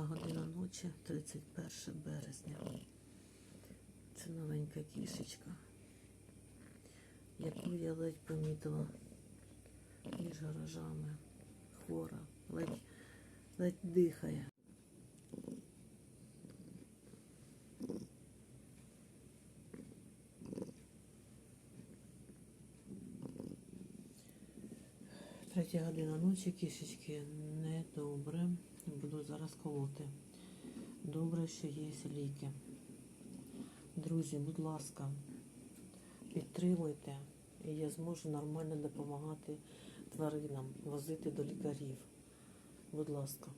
Друга година ночі, 31 березня. Це новенька кішечка, яку я ледь помітила між гаражами. Хвора, ледь, ледь дихає. Третя година ночі кішечки недобре. Зараз. Добре, що є ліки. Друзі, будь ласка, підтримуйте, і я зможу нормально допомагати тваринам, возити до лікарів. Будь ласка.